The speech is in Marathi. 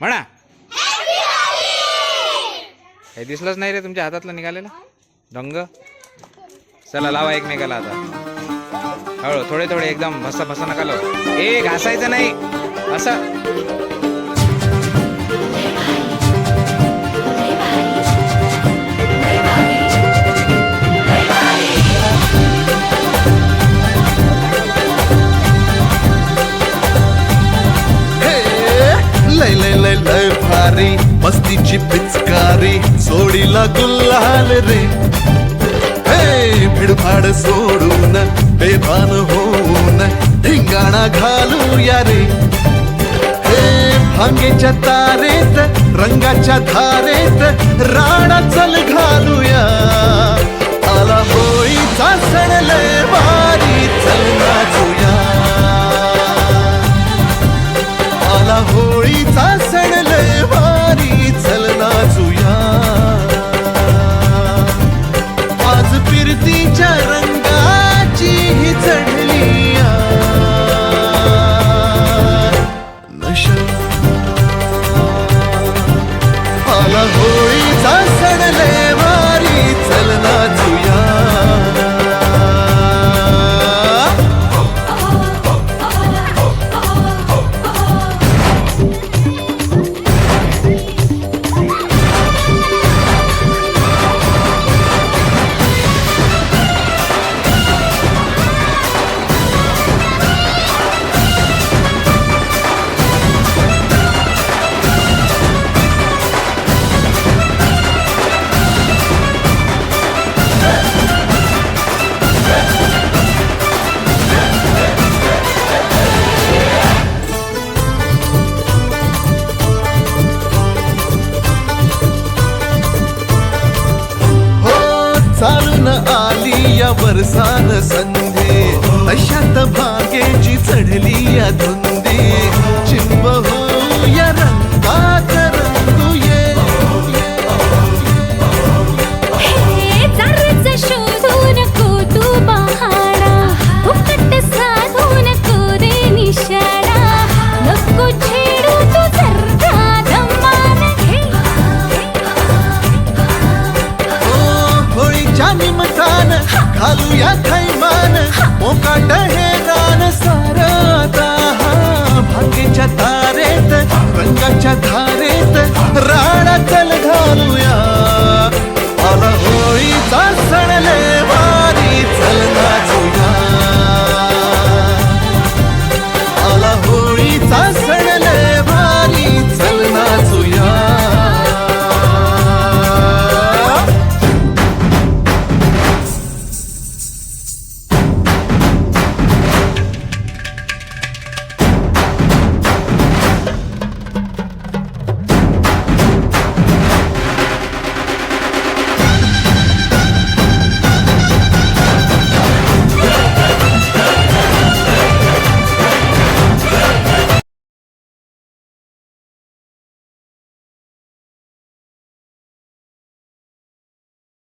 म्हणा. हे दिसलंच नाही रे तुमच्या हातातलं निघालेलं. डंग चला लावा एकमेकाला आता. हळू थोडे थोडे एकदम भसा भसा नका लावू. ए घासायचं नाही. असं. लय मस्तीची पिचकारी सोडीला गुल्हाल रे. हे भिडभाड सोडून बेभान होऊन धिंगाणा घालूया रे. हे भांगेच्या तारेत रंगाच्या धारेत राणा चल घालूया. आला होळीचा सण लय बरसान संधे अशात भागेची चढली अधून. घालूया थैमान मोकाट हे